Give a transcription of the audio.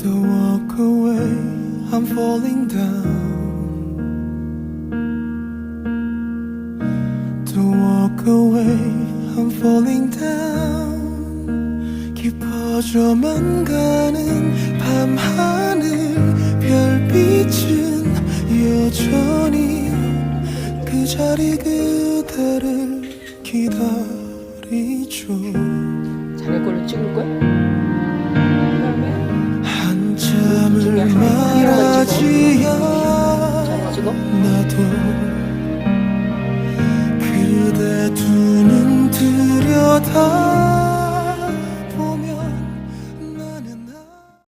Don't walk away, I'm falling down. Don't walk away, I'm falling down. 깊어져만 가는 밤하늘 별빛은 여전히 그 자리 그대를 기다리죠. 자네 걸로 찍을 거야? 거? 나도 그대 두눈 들여다